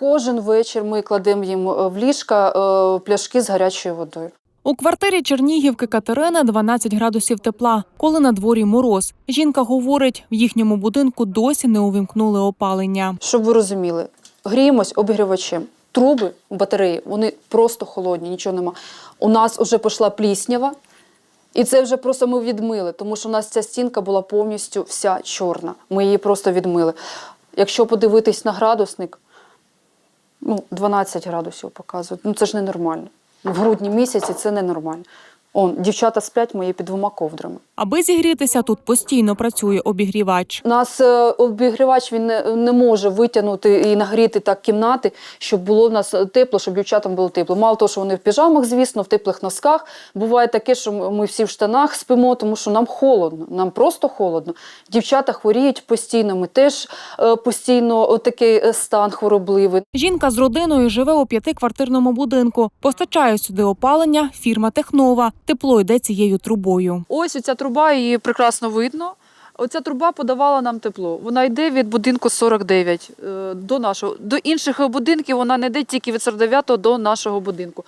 Кожен вечір ми кладемо їм е, в ліжка е, пляшки з гарячою водою. У квартирі Чернігівки Катерини 12 градусів тепла, коли на дворі мороз. Жінка говорить, в їхньому будинку досі не увімкнули опалення. Щоб ви розуміли, гріємось обігрівачем. Труби, батареї, вони просто холодні, нічого нема. У нас вже пішла пліснява, і це вже просто ми відмили, тому що у нас ця стінка була повністю вся чорна. Ми її просто відмили. Якщо подивитись на градусник, ну, 12 градусів показують. Ну це ж ненормально. В грудні місяці це ненормально. Он, дівчата сплять мої під двома ковдрами. Аби зігрітися, тут постійно працює обігрівач. У нас е, обігрівач він не, не може витягнути і нагріти так кімнати, щоб було в нас тепло, щоб дівчатам було тепло. Мало того, що вони в піжамах, звісно, в теплих носках. Буває таке, що ми всі в штанах спимо, тому що нам холодно, нам просто холодно. Дівчата хворіють постійно. Ми теж е, постійно такий е, стан хворобливий. Жінка з родиною живе у п'ятиквартирному будинку. Постачає сюди опалення фірма Технова. Тепло йде цією трубою. Ось ця труба, її прекрасно видно. Оця труба подавала нам тепло. Вона йде від будинку 49 е, до нашого. До інших будинків вона не йде тільки від 49 до нашого будинку.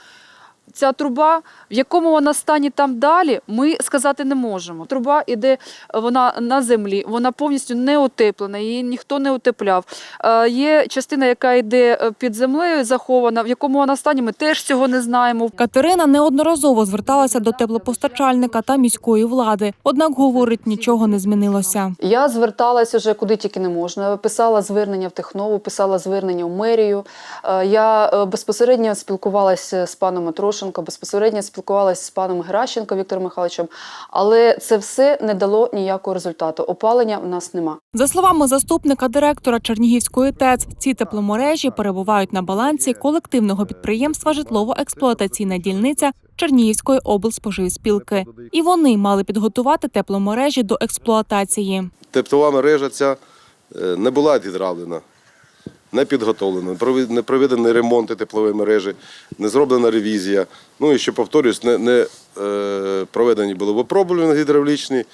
Ця труба, в якому вона стані там далі, ми сказати не можемо. Труба йде, вона на землі, вона повністю не утеплена, її ніхто не утепляв. Е, Є частина, яка йде е, під землею захована, в якому вона стані, ми теж цього не знаємо. Катерина неодноразово зверталася до теплопостачальника та міської влади. Однак говорить, нічого не змінилося. Я зверталася вже куди тільки не можна. Писала звернення в Технову, писала звернення в мерію. Е, Я е, безпосередньо спілкувалася з паном Матрошенко, безпосередньо спілкувалася з паном Геращенко Віктором Михайловичем, але це все не дало ніякого результату. Опалення в нас нема. За словами заступника директора Чернігівської ТЕЦ, ці тепломережі перебувають на балансі колективного підприємства Житлово-експлуатаційна дільниця Чернігівської облспоживспілки. І вони мали підготувати тепломережі до експлуатації. Теплова мережа ця е, не була відравлена, не підготовлена, провід- не проведені ремонти теплової мережі, не зроблена ревізія. Ну і ще повторюсь, не, не е, проведені були випробування гідравлічні.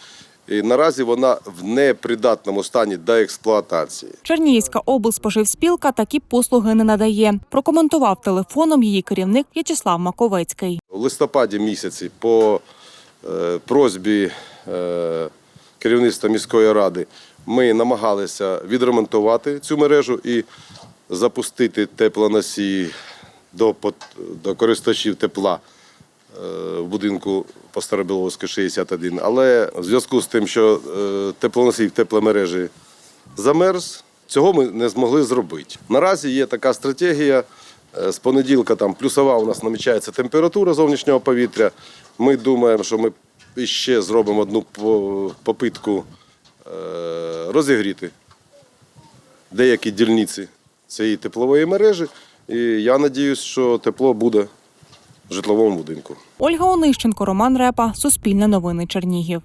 І наразі вона в непридатному стані до експлуатації. Чернігівська облспоживспілка такі послуги не надає. Прокоментував телефоном її керівник В'ячеслав Маковецький. У листопаді місяці по е, просьбі е, керівництва міської ради ми намагалися відремонтувати цю мережу і запустити теплоносії до, до користувачів тепла е, в будинку по Старобіловську 61. Але в зв'язку з тим, що е, теплоносій в тепломережі замерз, цього ми не змогли зробити. Наразі є така стратегія. Е, З понеділка там плюсова у нас намічається температура зовнішнього повітря. Ми думаємо, що ми ще зробимо одну попитку розігріти деякі дільниці цієї теплової мережі. І я сподіваюся, що тепло буде в житловому будинку. Ольга Онищенко, Роман Репа, Суспільне новини Чернігів.